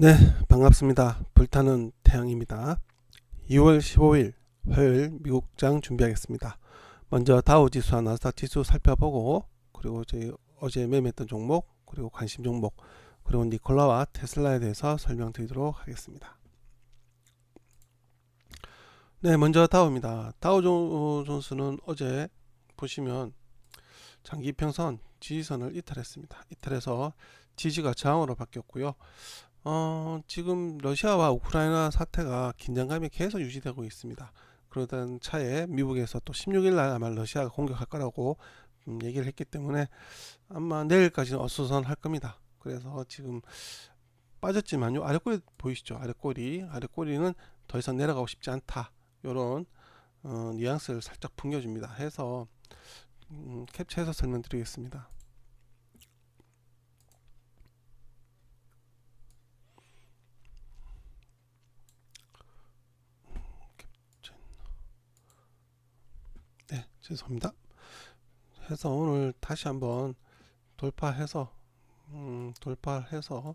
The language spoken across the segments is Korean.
네, 반갑습니다. 불타는 태양입니다. 2월 15일 화요일 미국장 준비하겠습니다. 먼저 다우 지수와 나스닥 지수 살펴보고 그리고 저희 어제 매매했던 종목 그리고 관심 종목 그리고 니콜라와 테슬라에 대해서 설명드리도록 하겠습니다. 네, 먼저 다우입니다. 다우 존- 존스는 어제 보시면 장기 평선 지지선을 이탈했습니다. 이탈해서 지지가 저항으로 바뀌었고요. 어, 지금 러시아와 우크라이나 사태가 긴장감이 계속 유지되고 있습니다. 그러던 차에 미국에서 또 16일 날 아마 러시아가 공격할 거라고 음, 얘기를 했기 때문에 아마 내일까지는 어수선할 겁니다. 그래서 지금 빠졌지만요. 아랫꼬리 보이시죠? 아랫꼬리. 아랫꼬리는 더 이상 내려가고 싶지 않다. 요런 어, 뉘앙스를 살짝 풍겨줍니다. 해서 음, 캡처해서 설명드리겠습니다. 네, 죄송합니다. 해서 오늘 다시 한번 돌파해서 음, 돌파해서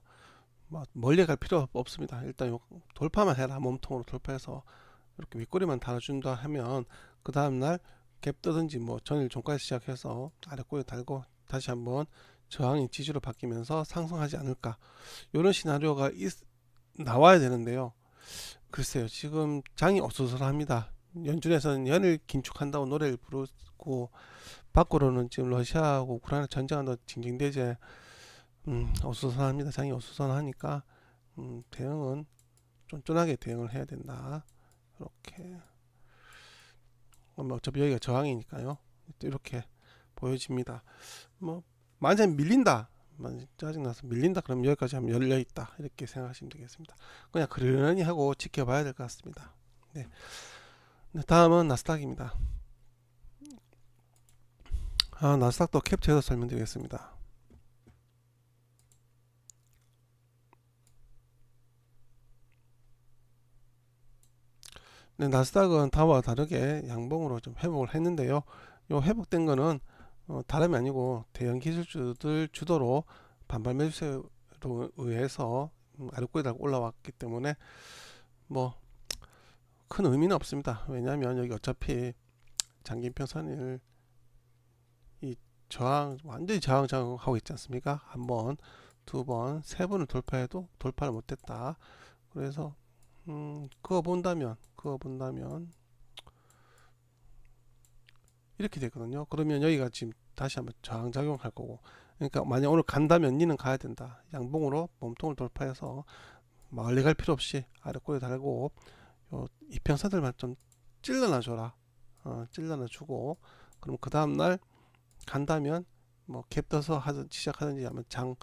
뭐 멀리 갈 필요 없습니다. 일단 요 돌파만 해라 몸통으로 돌파해서 이렇게 윗꼬리만 달아준다 하면 그 다음 날 갭 뜨든지 뭐 전일 종가에 시작해서 아랫꼬리 달고 다시 한번 저항이 지지로 바뀌면서 상승하지 않을까 이런 시나리오가 있, 나와야 되는데요. 글쎄요 지금 장이 어수선합니다. 연준에서는 연일 긴축한다고 노래를 부르고 밖으로는 지금 러시아하고 우크라이나 전쟁한다 징징대제 음, 어수선합니다. 장이 어수선하니까 음, 대응은 쫀쫀하게 대응을 해야 된다. 이렇게 뭐 어차피 여기가 저항이니까요. 이렇게 보여집니다. 뭐 만약 밀린다. 짜증나서 밀린다 그러면 여기까지 하면 열려 있다 이렇게 생각하시면 되겠습니다. 그냥 그러려니 하고 지켜봐야 될 것 같습니다. 네. 네, 다음은 나스닥입니다. 아, 나스닥도 캡처해서 설명드리겠습니다. 네, 나스닥은 다와 다르게 양봉으로 좀 회복을 했는데요. 요 회복된 거는 어, 다름이 아니고 대형 기술주들 주도로 반발 매수세로 의해서 음, 아랫꼬리 달고 올라왔기 때문에 뭐 큰 의미는 없습니다. 왜냐하면 여기 어차피 장기평 선을 이 저항 완전히 저항 저항하고 있지 않습니까? 한 번, 두 번, 세 번을 돌파해도 돌파를 못했다. 그래서 음, 그거 본다면 그거 본다면 이렇게 되거든요. 그러면 여기가 지금 다시 한번 저항 작용할 거고. 그러니까 만약 오늘 간다면 니는 가야 된다. 양봉으로 몸통을 돌파해서 멀리 갈 필요 없이 아랫꼬리 달고 요 이평선들만 좀 찔러놔 줘라. 어, 찔러놔 주고 그럼 그 다음 날 간다면 뭐 갭 떠서 하든 시작하든지 하면 장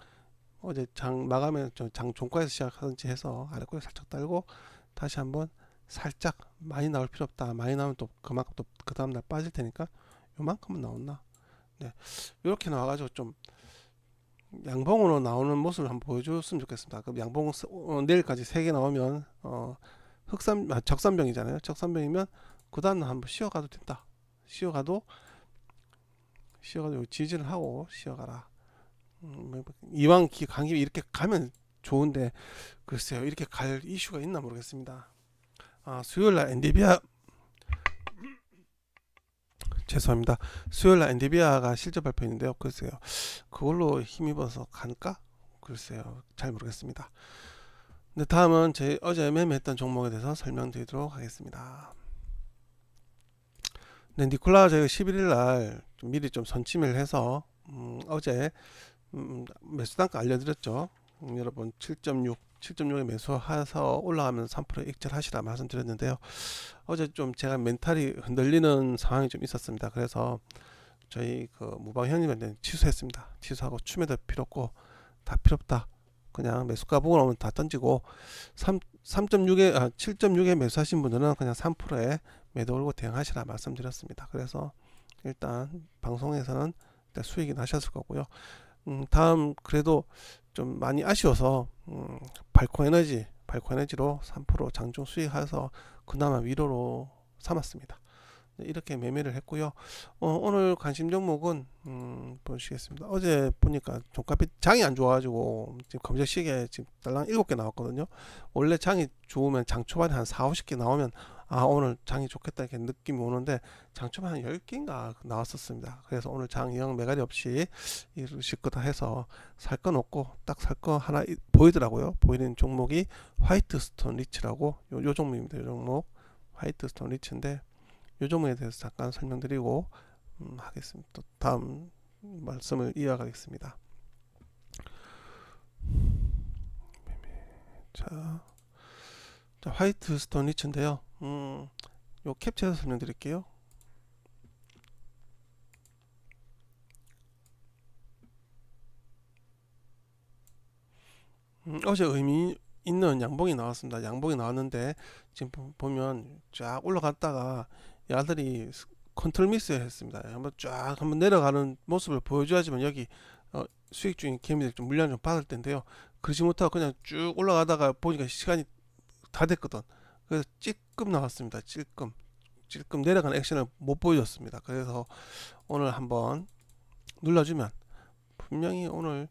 어제 장 마감에 장 종가에서 시작하든지 해서 아랫꼬리 살짝 달고 다시 한번 살짝 많이 나올 필요 없다. 많이 나오면 또 그만큼 또 그 다음 날 빠질 테니까 요만큼은 나온다. 네, 이렇게 나와가지고 좀 양봉으로 나오는 모습을 한번 보여줬으면 좋겠습니다. 그럼 양봉 스- 어, 내일까지 세 개 나오면 어, 흑산 아, 적산병이잖아요. 적산병이면 그 다음 날 한번 쉬어가도 된다. 쉬어가도 쉬어가도 지지를 하고 쉬어가라. 음, 뭐, 이왕 기 강기 이렇게 가면 좋은데 글쎄요 이렇게 갈 이슈가 있나 모르겠습니다. 아, 수요일날 엔디비아 죄송합니다. 수요일날 엔디비아가 실적 발표했는데요. 글쎄요 그걸로 힘입어서 갈까? 글쎄요 잘 모르겠습니다. 네, 다음은 제 어제 매매했던 종목에 대해서 설명드리도록 하겠습니다. 네, 니콜라 저희가 11일 날 좀 미리 좀 선침을 해서 음, 어제 음, 매수 단가 알려드렸죠. 음, 여러분 7.6, 7.6에 매수해서 올라가면 3% 익절하시라 말씀드렸는데요. 어제 좀 제가 멘탈이 흔들리는 상황이 좀 있었습니다. 그래서 저희 그 무방현님한테 취소했습니다. 취소하고 추매도 필요 없고 다 필요 없다. 그냥 매수가 보고 나오면 다 던지고 3, 3.6에 아, 7.6에 매수하신 분들은 그냥 3%에 매도 올고 대응하시라 말씀드렸습니다. 그래서 일단 방송에서는 일단 수익이 나셨을 거고요. 음, 다음 그래도 좀 많이 아쉬워서 음, 발코 에너지 발코 에너지로 3% 장중 수익해서 그나마 위로로 삼았습니다. 네, 이렇게 매매를 했고요. 어, 오늘 관심 종목은 음, 보시겠습니다. 어제 보니까 종가빛 장이 안 좋아가지고 지금 검색 시계 지금 달랑 7개 나왔거든요. 원래 장이 좋으면 장 초반에 한 4, 50개 나오면 아 오늘 장이 좋겠다 이렇게 느낌이 오는데 장 초반에 한 10개인가 나왔었습니다. 그래서 오늘 장 영 매가리 없이 이러실 거다 해서 살 건 없고 딱 살 거 하나 이- 보이더라고요. 보이는 종목이 화이트 스톤 리츠라고 요, 요 종목입니다. 요 종목 화이트 스톤 리츠인데 요 종목에 대해서 잠깐 설명드리고 음, 하겠습니다. 또 다음 말씀을 이어가겠습니다. 자, 자 화이트 스톤 리츠인데요. 음, 요 캡처해서 설명드릴게요. 음, 어제 의미 있는 양봉이 나왔습니다. 양봉이 나왔는데 지금 보- 보면 쫙 올라갔다가 야들이 스- 컨트롤 미스 했습니다. 한번 쫙 한번 내려가는 모습을 보여줘야지만 여기 어, 수익 중인 개미들 좀 물량 좀 받을 텐데요. 그러지 못하고 그냥 쭉 올라가다가 보니까 시간이 다 됐거든. 그래서 찔끔 나왔습니다. 찔끔 찔끔 내려가는 액션을 못 보여줬습니다. 그래서 오늘 한번 눌러주면 분명히 오늘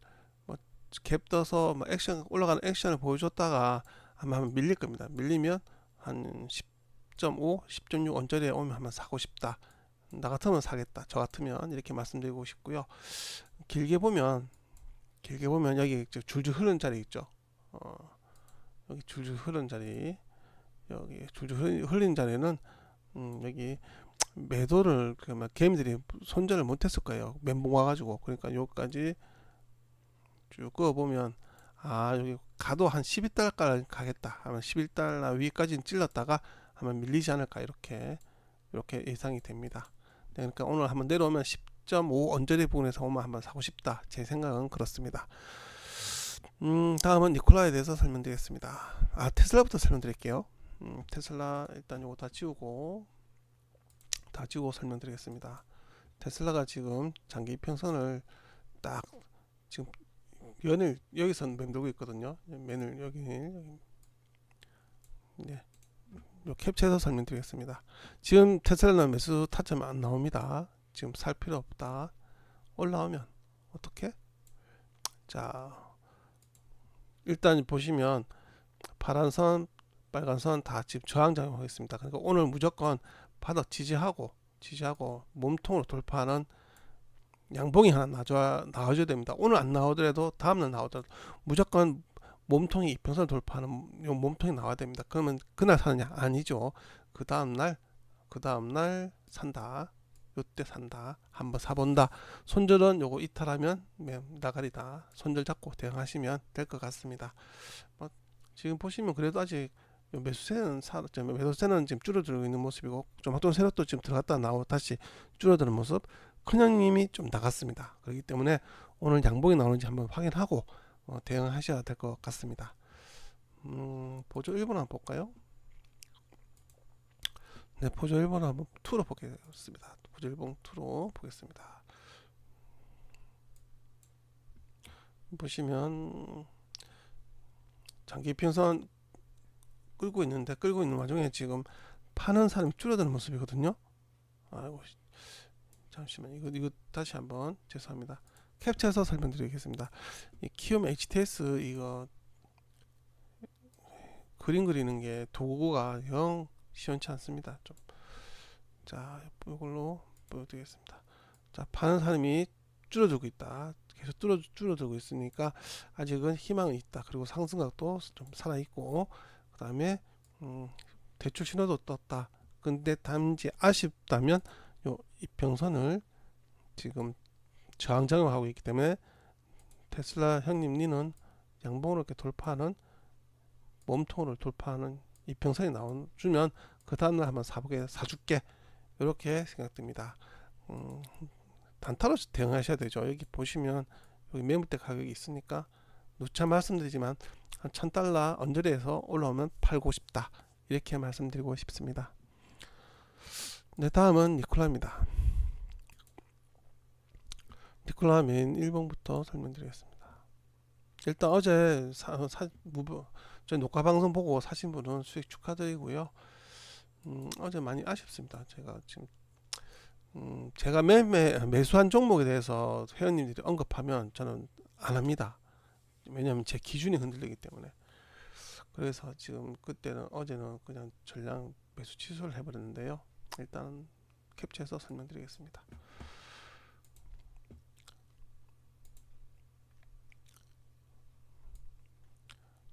뭐갭 떠서 뭐 액션 올라가는 액션을 보여줬다가 아마 밀릴 겁니다. 밀리면 한 10.5, 10.6 언저리에 오면 한번 사고 싶다. 나 같으면 사겠다. 저 같으면 이렇게 말씀드리고 싶고요. 길게 보면 길게 보면 여기 저 줄줄 흐르는 자리 있죠. 어, 여기 줄줄 흐르는 자리 여기 줄줄 흘리는 자리는 음, 여기 매도를 그막 개미들이 손절을 못했을 거예요. 멘붕 와가지고 그러니까 여기까지 쭉 그어 보면 아 여기 가도 한 12달까지 가겠다 하면 11달러 위까지는 찔렀다가 아마 밀리지 않을까 이렇게 이렇게 예상이 됩니다. 네, 그러니까 오늘 한번 내려오면 10.5 언저리 부분에서 오면 한번 사고 싶다. 제 생각은 그렇습니다. 음, 다음은 니콜라에 대해서 설명드리겠습니다. 아 테슬라부터 설명드릴게요. 음, 테슬라 일단 요거 다 지우고 다 지우고 설명드리겠습니다. 테슬라가 지금 장기 평선을 딱 지금 연을 여기선 맴돌고 있거든요. 맨을 여기 네. 요 캡처해서 설명드리겠습니다. 지금 테슬라는 매수 타점 안 나옵니다. 지금 살 필요 없다. 올라오면 어떻게? 자, 일단 보시면 파란 선, 빨간 선 다 지금 저항 작용하고 있습니다. 그러니까 오늘 무조건 바닥 지지하고 지지하고 몸통으로 돌파하는 양봉이 하나 나줘야 나와줘야 됩니다. 오늘 안 나오더라도 다음날 나오더라도 무조건 몸통이 이평선 돌파하는 요 몸통이 나와야 됩니다. 그러면 그날 사느냐? 아니죠. 그 다음날 그 다음날 산다. 요때 산다. 한번 사본다. 손절은 요거 이탈하면 매- 나가리다. 손절 잡고 대응하시면 될 것 같습니다. 뭐 지금 보시면 그래도 아직 요 매수세는 사, 저 매도세는 지금 줄어들고 있는 모습이고 좀 어떤 세력도 지금 들어갔다 나오고 다시 줄어드는 모습. 큰형님이 좀 나갔습니다. 그렇기 때문에 오늘 양봉이 나오는지 한번 확인하고 어, 대응하셔야 될 것 같습니다. 음, 보조 1번 한번 볼까요? 네, 보조 1번 한번 투로 보겠습니다. 보조 1번 투로 보겠습니다. 보시면 장기 평선 끌고 있는데 끌고 있는 와중에 지금 파는 사람이 줄어드는 모습이거든요. 아이고 씨. 잠시만 이거 이거 다시 한번 죄송합니다. 캡처해서 설명드리겠습니다. 이 키움 HTS 이거 그림 그리는 게 도구가 영 시원치 않습니다. 좀 자, 이걸로 보여드리겠습니다. 자, 파는 사람이 줄어들고 있다. 계속 줄어, 줄어들고 있으니까 아직은 희망이 있다. 그리고 상승각도 좀 살아 있고, 그 다음에 음, 대출 신호도 떴다. 근데 단지 아쉽다면 요 이평선을 지금 저항작용하고 있기 때문에 테슬라 형님 니는 양봉으로 이렇게 돌파하는 몸통으로 돌파하는 이평선이 나와주면 그 다음날 한번 사보게 사줄게 이렇게 생각됩니다. 음, 단타로 대응하셔야 되죠. 여기 보시면 여기 매물대 가격이 있으니까 누차 말씀드리지만 한 1000달러 언저리에서 올라오면 팔고 싶다 이렇게 말씀드리고 싶습니다. 네 다음은 니콜라입니다. 니콜라 메인 1번부터 설명드리겠습니다. 일단 어제 사, 사, 무브, 저희 녹화 방송 보고 사신 분은 수익 축하드리고요. 음, 어제 많이 아쉽습니다. 제가 지금 음, 제가 매매 매수한 종목에 대해서 회원님들이 언급하면 저는 안 합니다. 왜냐하면 제 기준이 흔들리기 때문에. 그래서 지금 그때는 어제는 그냥 전량 매수 취소를 해버렸는데요. 일단 캡처해서 설명드리겠습니다.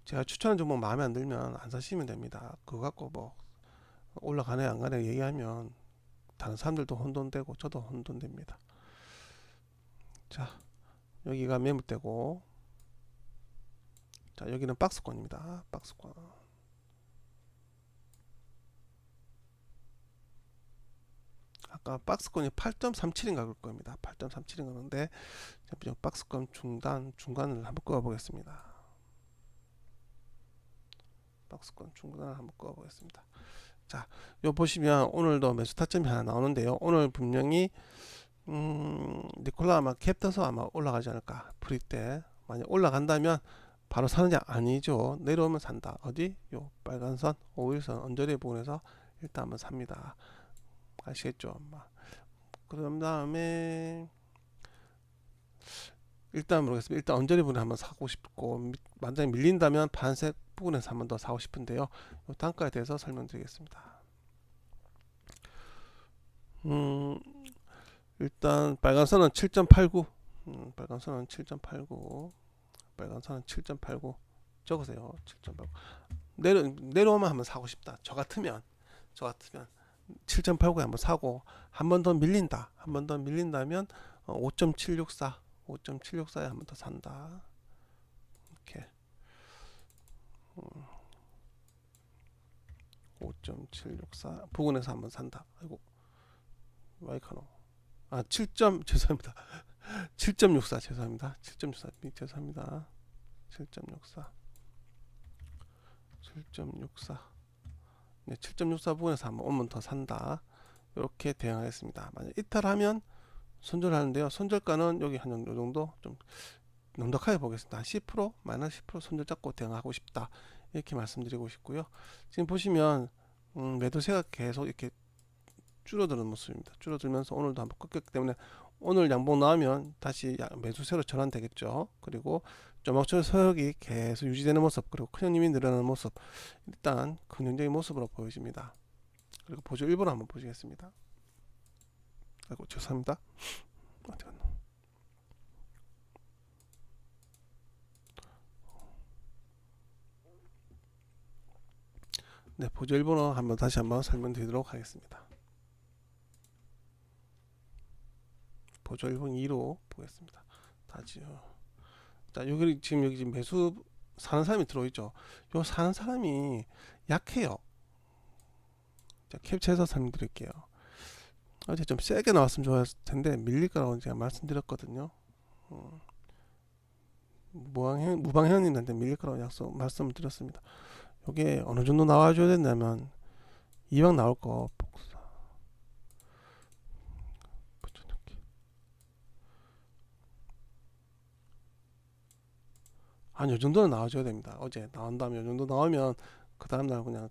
제가 추천한 종목 마음에 안 들면 안 사시면 됩니다. 그거 갖고 뭐 올라가네 안 가네 얘기하면 다른 사람들도 혼돈되고 저도 혼돈됩니다. 자 여기가 매물대고 자 여기는 박스권입니다. 박스권 아까 박스권이 8.37인가 그럴 겁니다. 8.37인가 그런데 박스권 중단 중간을 한번 꺼 보겠습니다. 박스권 중간을 한번 꺼 보겠습니다. 자, 요 보시면 오늘도 매수 타점이 하나 나오는데요. 오늘 분명히 음, 니콜라 아마 캡 떠서 아마 올라가지 않을까. 프리 때 만약 올라간다면 바로 사느냐 아니죠. 내려오면 산다. 어디? 요 빨간 선, 5일선 언저리 부분에서 일단 한번 삽니다. 아시겠죠? 그런 다음에 일단 모르겠습니다. 일단 언저리 부분에 한번 사고 싶고 미- 만약에 밀린다면 반색 부분에서 한번 더 사고 싶은데요. 요 단가에 대해서 설명드리겠습니다. 음, 일단 빨간 선은 7.89. 음, 빨간 선은 7.89. 빨간 선은 7.89. 적으세요. 7.89. 내려 내려오면 한번 사고 싶다. 저 같으면 저 같으면 7.89에 한번 사고 한 번 더 밀린다. 한 번 더 밀린다면 어, 5.764 5.764에 한 번 더 산다. 이렇게. 5.764 부근에서 한 번 산다. 아이고 와이카노. 아 7점 죄송합니다. 7.64 죄송합니다. 7.64 미- 죄송합니다. 7.64 7.64 네, 7.64 부근에서 한번 오면 더 산다. 이렇게 대응하겠습니다. 만약 이탈하면 손절하는데요. 손절가는 여기 한 요 정도 좀 넉넉하게 보겠습니다. 10% 마이너스 10% 손절 잡고 대응하고 싶다. 이렇게 말씀드리고 싶고요. 지금 보시면 음, 매도세가 계속 이렇게 줄어드는 모습입니다. 줄어들면서 오늘도 한번 꺾였기 때문에 오늘 양봉 나오면 다시 야- 매수세로 전환되겠죠. 그리고 조막절 서역이 계속 유지되는 모습 그리고 큰형님이 늘어나는 모습 일단 긍정적인 모습으로 보여집니다. 그리고 보조 1번 한번 보시겠습니다. 아이고 죄송합니다. 어디 갔나? 네, 보조 1번호 한번 다시 한번 설명드리도록 하겠습니다. 보조 1번 2로 보겠습니다. 다지요. 자, 여기 지금 여기 지금 매수 사는 사람이 들어있죠. 요 사는 사람이 약해요. 자, 캡처해서 설명드릴게요. 어제 좀 세게 나왔으면 좋았을 텐데 밀릴 거라고 제가 말씀드렸거든요. 음, 무방현 무방현님한테 밀릴 거라고 약속 말씀을 드렸습니다. 이게 어느 정도 나와줘야 된다면 이왕 나올 거 복사 붙여넣기. 한요 정도는 나와줘야 됩니다. 어제 나온 다음에 요 정도 나오면 그 다음날 그냥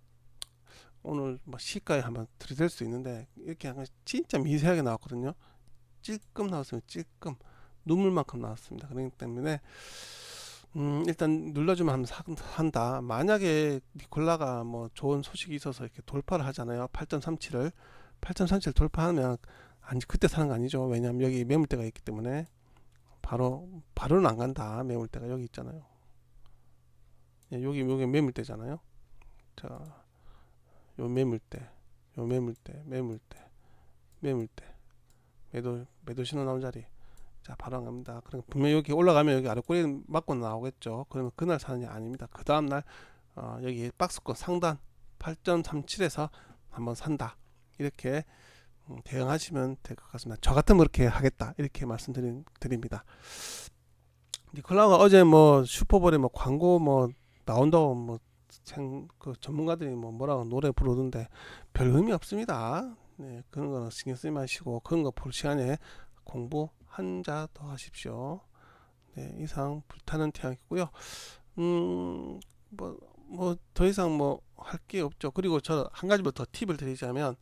오늘 뭐 시가에 한번 들이댈 수 있는데 이렇게 약간 진짜 미세하게 나왔거든요. 찔끔 나왔으면 찔끔 눈물만큼 나왔습니다. 그렇기 때문에 음, 일단 눌러주면 한번 사- 산다. 만약에 니콜라가 뭐 좋은 소식이 있어서 이렇게 돌파를 하잖아요. 8.37을 8.37 돌파하면 아니 그때 사는 거 아니죠. 왜냐하면 여기 매물대가 있기 때문에 바로 바로는 안 간다. 매물대가 여기 있잖아요. 예, 여기 여기 매물대잖아요. 자, 요 매물대, 요 매물대, 매물대, 매물대, 매도 매도 신호 나온 자리. 자, 바로 안 갑니다. 그럼 분명 히 여기 올라가면 여기 아래 꼬리 맞고 나오겠죠. 그러면 그날 사느냐 아닙니다. 그 다음 날 어, 여기 박스권 상단 8.37에서 한번 산다. 이렇게 음, 대응하시면 될 것 같습니다. 저 같으면 그렇게 하겠다. 이렇게 말씀드립니다. 니콜라가 어제 뭐 슈퍼볼에 뭐 광고 뭐 나온다고 뭐 생, 그 전문가들이 뭐 뭐라고 노래 부르던데 별 의미 없습니다. 네, 그런 거는 신경 쓰지 마시고 그런 거 볼 시간에 공부 한 자 더 하십시오. 네, 이상 불타는 태양이고요. 음, 뭐 뭐 더 이상 뭐 할 게 없죠. 그리고 저 한 가지 더 팁을 드리자면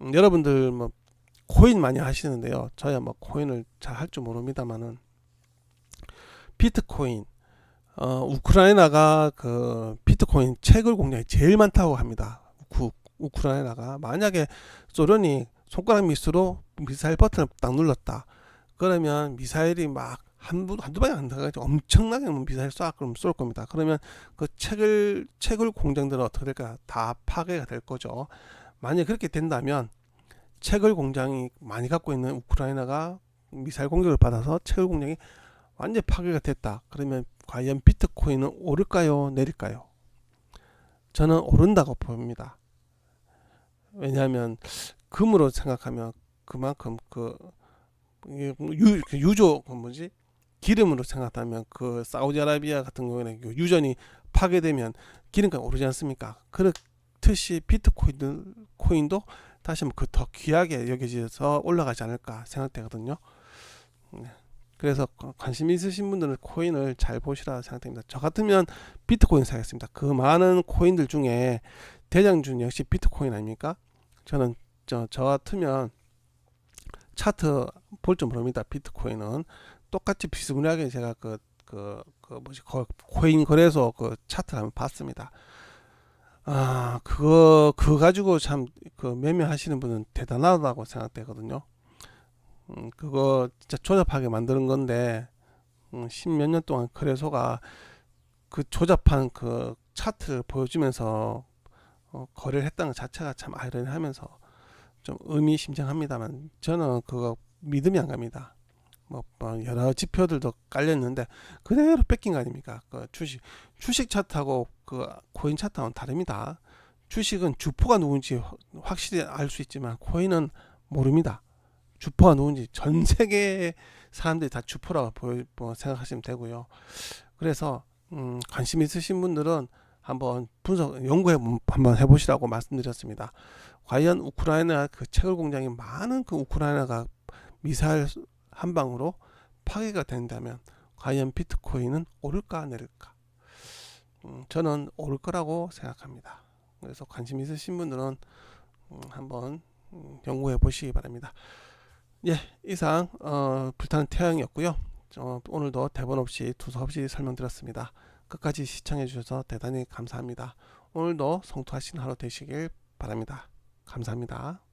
음, 여러분들 뭐 코인 많이 하시는데요. 저야 뭐 코인을 잘 할 줄 모릅니다만은 비트코인 어, 우크라이나가 그 비트코인 채굴 공장이 제일 많다고 합니다. 우, 우크라이나가 만약에 소련이 손가락 밑으로 미사일 버튼을 딱 눌렀다. 그러면 미사일이 막 한두 한두 방에 안 들어가지고 엄청나게 미사일 쏴 그럼 쏠 겁니다. 그러면 그 채굴 채굴 공장들은 어떻게 될까? 다 파괴가 될 거죠. 만약 에 그렇게 된다면 채굴 공장이 많이 갖고 있는 우크라이나가 미사일 공격을 받아서 채굴 공장이 완전 파괴가 됐다. 그러면 과연 비트코인은 오를까요? 내릴까요? 저는 오른다고 봅니다. 왜냐하면 금으로 생각하면 그만큼 그 유, 그 유조 그 뭐지 기름으로 생각하면 그 사우디아라비아 같은 경우에는 그 유전이 파괴되면 기름값 오르지 않습니까? 그렇듯이 비트코인 코인도 다시 한번 그 더 귀하게 여겨져서 올라가지 않을까 생각되거든요. 네. 그래서 관심 있으신 분들은 코인을 잘 보시라 생각됩니다. 저 같으면 비트코인 사겠습니다. 그 많은 코인들 중에 대장준 역시 비트코인 아닙니까? 저는 저, 저 같으면 차트 볼 줄 모릅니다. 비트코인은 똑같이 비스무리하게 제가 그, 그, 그 뭐지, 코인 거래소 그 차트를 한번 봤습니다. 아, 그거, 그거 가지고 참, 그 매매하시는 분은 대단하다고 생각되거든요. 음, 그거 진짜 조잡하게 만드는 건데, 음, 십몇 년 동안 거래소가 그 조잡한 그 차트를 보여주면서 어, 거래를 했다는 것 자체가 참 아이러니하면서 좀 의미심장합니다만 저는 그거 믿음이 안 갑니다. 뭐, 뭐 여러 지표들도 깔렸는데 그대로 뺏긴 거 아닙니까? 그 주식 주식 차트하고 그 코인 차트하고는 다릅니다. 주식은 주포가 누군지 확실히 알 수 있지만 코인은 모릅니다. 주포가 누군지 전 세계 사람들이 다 주포라고 보여, 뭐 생각하시면 되고요. 그래서 음, 관심 있으신 분들은 한번 분석 연구해 한번 해보시라고 말씀드렸습니다. 과연 우크라이나 그 채굴 공장이 많은 그 우크라이나가 미사일 한 방으로 파괴가 된다면 과연 비트코인은 오를까 내릴까? 음, 저는 오를 거라고 생각합니다. 그래서 관심 있으신 분들은 음, 한번 음, 연구해 보시기 바랍니다. 예, 이상 어, 불타는 태양이었고요. 어, 오늘도 대본 없이 두서 없이 설명드렸습니다. 끝까지 시청해 주셔서 대단히 감사합니다. 오늘도 성투하신 하루 되시길 바랍니다. 감사합니다.